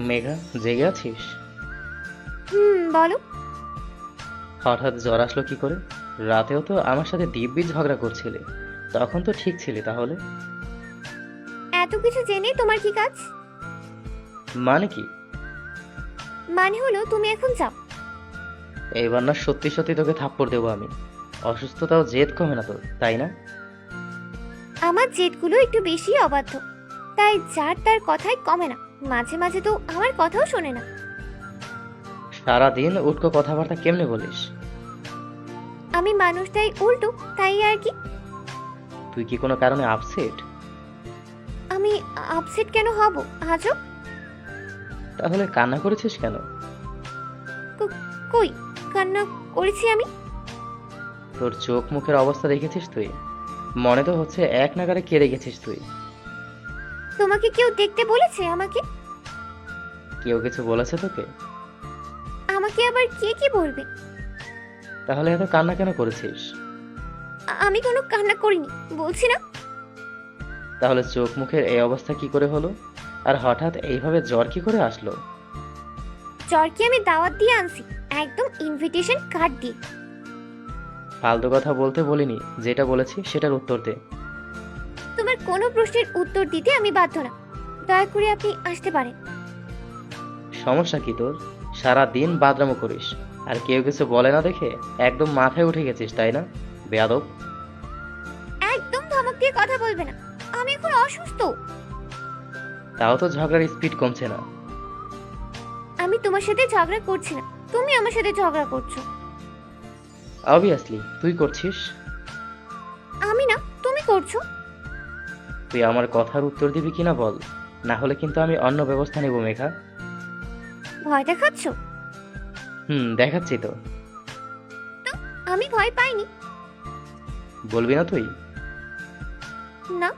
মেঘা জেগে আছিস? হুম বলো। হঠাৎ জ্বর আসলো কি করে? রাতেও তো আমার সাথে দিব্যি ঝগড়া করছিলে। তখন তো ঠিক ছিলি তাহলে? এত কিছু জেনে তোমার কি কাজ? মানে কি? মানে হলো তুমি এখন যাও। এবার না সত্যি সত্যি তোকে থাপ্পড় দেবো আমি। অসুস্থতাও জেদ কমে না তো তাই না? আমার জেদগুলো একটু বেশি অবাধ্য তাই যার তার কথাই কমে না। মাঝে মাঝে তো আমার কথাও শোনে না। সারাদিন উটকো কথাবার্তা কেমনে বলিস? আমি মানুষটাই উল্টো তাই আর কি? তুই কি কোনো কারণে আপসেট আমি আপসেট কেন হব আজও তাহলে কান্না করেছিস কেন? কই কান্না করেছি আমি? তোর চোখ মুখের অবস্থা দেখেছিস তুই? মনে তো হচ্ছে এক নাগারে কেড়ে গেছিস তুই। তোমাকে কেউ দেখতে বলেছে আমাকে? কেউ কিছু বলেছে তোকে? আমাকে আবার কে কি বলবে? তাহলে এত কান্না কেন করেছিস? আ- আমি কোনো কান্না করিনি বলছি না। তাহলে চোখ মুখের এই অবস্থা কি করে হলো? আর হঠাৎ এইভাবে জ্বর কি করে আসলো? জ্বরকে আমি দাওয়াত দিয়ে আনছি? একদম ইনভিটেশন কার্ড দিয়ে। ফালতু কথা বলতে বলিনি যেটা বলেছি সেটার উত্তর দে। কোনো প্রশ্নের উত্তর দিতে আমি বাধ্য না। দয়া করে আপনি আসতে পারেন। সমস্যা কি তোর? সারা দিন বাদরামো করিস। আর কেউ কিছু বলে না দেখে একদম মাথায় উঠে গেছিস তাই না? বেয়াদব। একদম ধমক দিয়ে কথা বলবে না। আমি এখন অসুস্থ। তাও তো ঝগড়ার স্পিড কমছে না। আমি তোমার সাথে ঝগড়া করছি না। তুমি আমার সাথে ঝগড়া করছ। অবভিয়াসলি তুই করছিস। আমি না তুমি করছ। তুই আমার কথার উত্তর দিবি কিনা বল? না হলে কিন্তু আমি অন্য ব্যবস্থা নেব মেঘা। ভয় দেখাচ্ছ? হুম দেখাচ্ছি তো। আমি ভয় পাইনি। বলবি না তুই? না।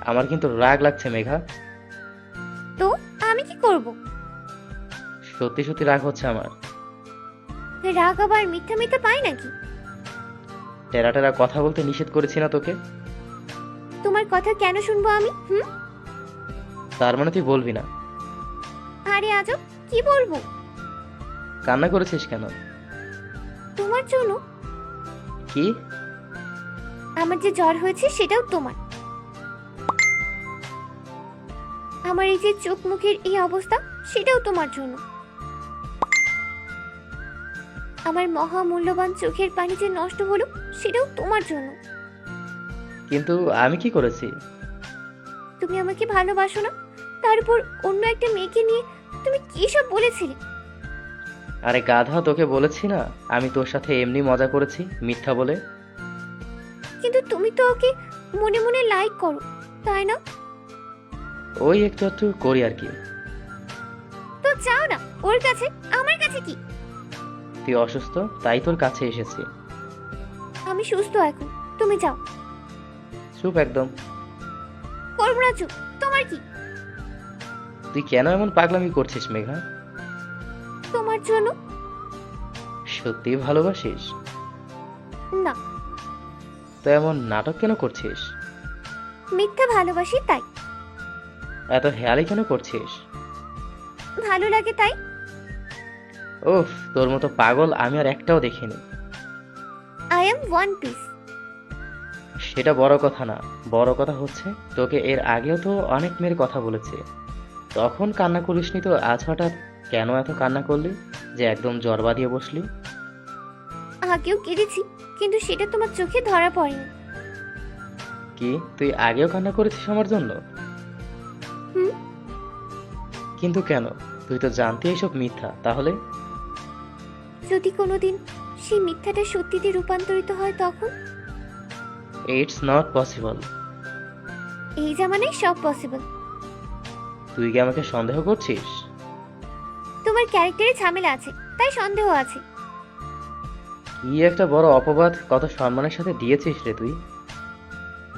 আমার কিন্তু রাগ লাগছে মেঘা। তো আমি কি করব? সত্যি সত্যি রাগ হচ্ছে আমার। রাগ আবার মিথ্যা মিথ্যা পাই নাকি? টেরা টেরা কথা বলতে নিষেধ করেছি না তোকে? তোমার কথা কেন শুনব আমি হুম? তার মানে তুই বলবি না। আরে আজব কি বলব? কান্না করেছিস কেন? তোমার জন্য। কি? আমার যে জ্বর হয়েছে সেটাও তোমার। আমার এই যে চোখ মুখের এই অবস্থা সেটাও তোমার জন্য। আমার মহা মূল্যবান চোখের পানি যে নষ্ট হলো সেটাও তোমার জন্য। কিন্তু আমি কি করেছি? তুমি আমাকে ভালোবাসো না? তারপর অন্য একটা মেয়েকে নিয়ে তুমি কি সব বলেছিলে? আরে গাধা তোকে বলেছি না? আমি তোর সাথে এমনি মজা করেছি মিথ্যা বলে। কিন্তু তুমি তো ওকে মনে মনে লাইক করো তাই না? ওই একটু একটু করি আর কি। তো চাও না ওর কাছে আমার কাছে কি? তুই অসুস্থ তাই তোর কাছে এসেছি। আমি সুস্থ এখন তুমি যাও। চুপ একদম। করব না চুপ তোমার কি? তুই কেন এমন পাগলামি করছিস মেঘা তোমার জন্য? সত্যি ভালোবাসিস? না। তো এমন নাটক কেন করছিস? মিথ্যা ভালোবাসি তাই। এত হেয়ালি কেন করছিস? ভালো লাগে তাই। ওফ তোর মতো পাগল আমি আর একটাও দেখিনি। আই এম ওয়ান পিস সেটা বড় কথা না। বড় কথা হচ্ছে তোকে এর আগেও তো অনেক মেয়ের কথা বলেছে। তখন কান্না করিসনি তো আজ হঠাৎ কেন এত কান্না করলি? যে একদম জ্বর বাঁধিয়ে বসলি। আগেও কেঁদেছি কিন্তু সেটা তোমার চোখে ধরা পড়েনি। কি? তুই আগেও কান্না করেছিস আমার জন্য? হুম। কিন্তু কেন? তুই তো জানতি এইসব মিথ্যা তাহলে? যদি কোনোদিন সেই মিথ্যাটা সত্যিতে রূপান্তরিত হয় তখন? ইটস নট পসিবল এই জামানায় সব পসিবল তুই কি আমাকে সন্দেহ করছিস? তোমার ক্যারেক্টারে ঝামেলা আছে তাই সন্দেহ আছে। কি একটা বড় অপবাদ কত সম্মানের সাথে দিয়েছিস রে তুই?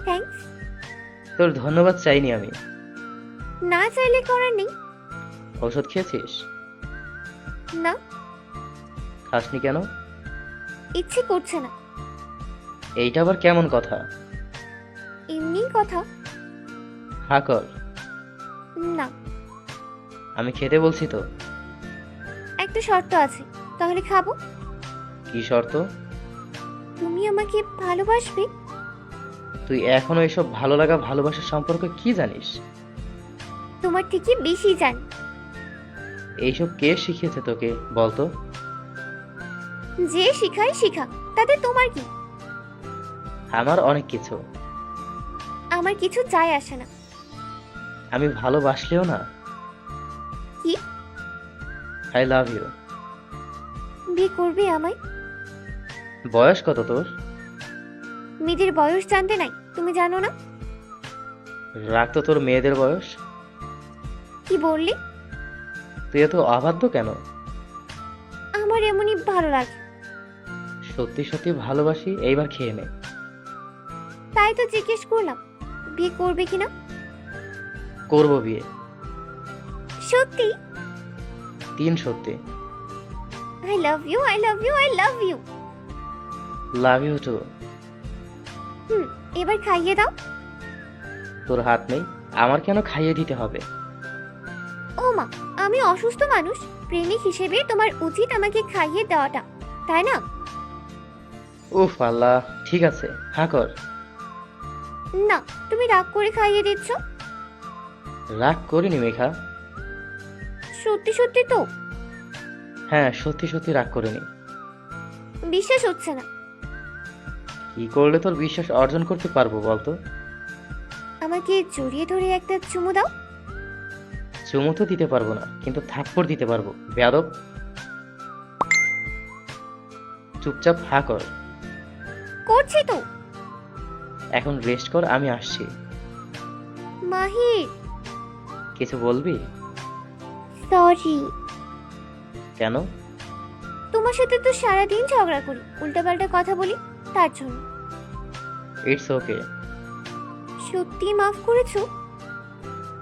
থ্যাঙ্কস তোর ধন্যবাদ চাইনি আমি। না চাইলে করার নেই। ঔষধ খেয়েছিস? না। খাসনি কেন? ইচ্ছে করছে না। এইটা আবার কেমন কথা? এমনি কথা। হা কর। না। আমি খেতে বলছি তো। একটা শর্ত আছে তাহলে খাব। কি শর্ত? তুমি আমাকে ভালোবাসবে? তুই এখনও এসব ভালো লাগা ভালোবাসার সম্পর্কে কি জানিস? তোমার থেকে বেশি জানি। এইসব কে শিখিয়েছে তোকে বলতো? যে শিখাই শিখা তাতে তোমার কি? আমার অনেক কিছু। আমার কিছু চাই আসে না। আমি ভালোবাসলেও না। কি? আই লাভ ইউ বিয়ে করবি আমায়? বয়স কত তোর? মেয়েদের বয়স জানতে নাই তুমি জানো না? রাখ তো তোর মেয়েদের বয়স। কি বললি? তুই এত অবাধ্য কেন? আমার এমনই ভালো লাগে। সত্যি সত্যি ভালোবাসি এইবার খেয়ে নে। তাই তো জিজ্ঞেস করলাম। বিয়ে করবে কিনা করব বিয়ে। সত্যি? তিন সত্যি। I love you I love you I love you love you too hmm এবার খাইয়ে দাও। তোর হাত নেই আমার কেন খাইয়ে দিতে হবে? ও মা আমি অসুস্থ মানুষ প্রেমিক হিসেবে তোমার উচিত আমাকে খাইয়ে দেওয়াটা তাই না? উফ আল্লাহ ঠিক আছে হ্যাঁ কর। না তুমি রাগ করে খাইয়ে দিচ্ছ। রাগ করিনি মেঘা। সত্যি সত্যি তো? হ্যাঁ সত্যি সত্যি রাগ করিনি। বিশ্বাস হচ্ছে না। কি করলে তোর বিশ্বাস অর্জন করতে পারব বলতো? আমাকে জড়িয়ে ধরে একটা চুমু দাও। চুমু তো দিতে পারব না কিন্তু থাপ্পড় দিতে পারব। বেয়াদব। চুপচাপ হা কর। করছি তো। এখন রেস্ট কর আমি আসছি। মাহির কিছু বলবি? সরি কেন? তোমার সাথে তো সারাদিন ঝগড়া করি উল্টাপাল্টা কথা বলি তার জন্য। ইটস ওকে সত্যি মাফ করেছ?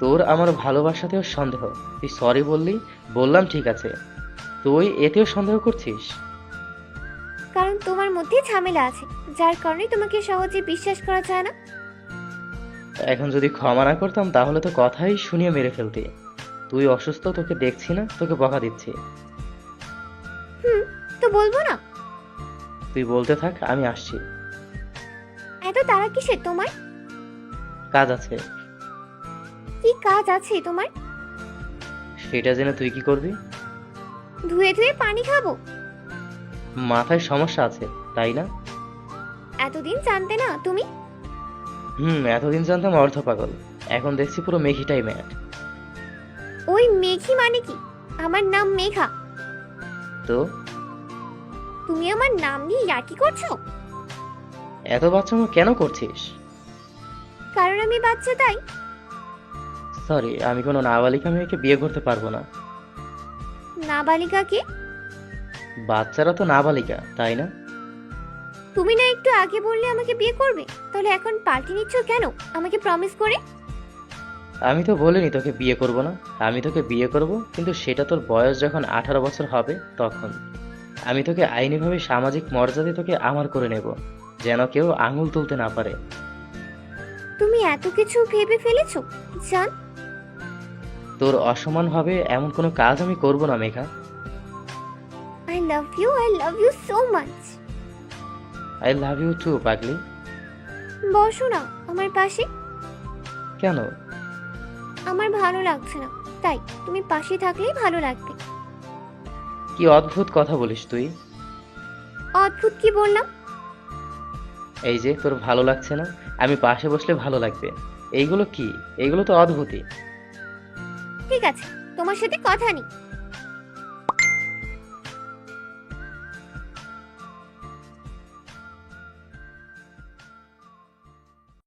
তোর আমার ভালোবাসাতেও সন্দেহ। তুই সরি বললি বললাম ঠিক আছে। তুই এতেও সন্দেহ করছিস? তোমার মধ্যে ঝামেলা আছে যার কারণে তোমাকে সহজে বিশ্বাস করা যায় না। এখন যদি ক্ষমা না করতাম তাহলে তো কথাই শুনিয়ে মেরে ফেলতি। তুই অসুস্থ তোকে দেখছি না তোকে বকা দিচ্ছি। হুম তো বলব না? তুই বলতে থাক আমি আসছি। এত তারা কিসের তোমার? কাজ আছে। কি কাজ আছে তোমার? সেটা জেনে তুই কি করবি? ধুয়ে ধুয়ে পানি খাব? মাথায় সমস্যা আছে তাই না? এতদিন জানতে না তুমি? হুম এতদিন জানতাম অর্ধ পাগল। এখন দেখছি পুরো মেঘিটাই ম্যাট ওই মেঘি মানে কি? আমার নাম মেঘা। তো? তুমি আমার নাম নিয়ে ইয়ার্কি করছ? এত বাচ্চা কেন করছিস? কারণ আমি বাচ্চা তাই? সরি আমি কোনো নাবালিকা মেয়েকে বিয়ে করতে পারব না। নাবালিকাকে বাচ্চারা তো নাবালিকা তাই না? তুমি না একটু আগে বললে আমাকে বিয়ে করবে তাহলে এখন পাল্টে নিচ্ছ কেন? আমাকে প্রমিস করে? আমি তো বলিনি তোকে বিয়ে করব না। আমি তোকে বিয়ে করব কিন্তু সেটা তোর বয়স যখন আঠারো বছর হবে তখন। আমি তোকে আইনিভাবে সামাজিক মর্যাদা তোকে আমার করে নেব যেন কেউ আঙুল তুলতে না পারে। তুমি এত কিছু ভেবে ফেলেছো জান। তোর অসমান হবে এমন কোনো কাজ আমি করব না Megha. I love you I love you so much I love you too পাগলি। বসো না আমার পাশে। কেন? আমার ভালো লাগছে না। তাই তুমি পাশে থাকলেই ভালো লাগবে। কি অদ্ভুত কথা বলিস তুই। অদ্ভুত কি বললাম? এই যে তোর ভালো লাগছে না আমি পাশে বসলে ভালো লাগবে। এইগুলো কি? এইগুলো তো অদ্ভুতই। ঠিক আছে তোমার সাথে কথা নেই।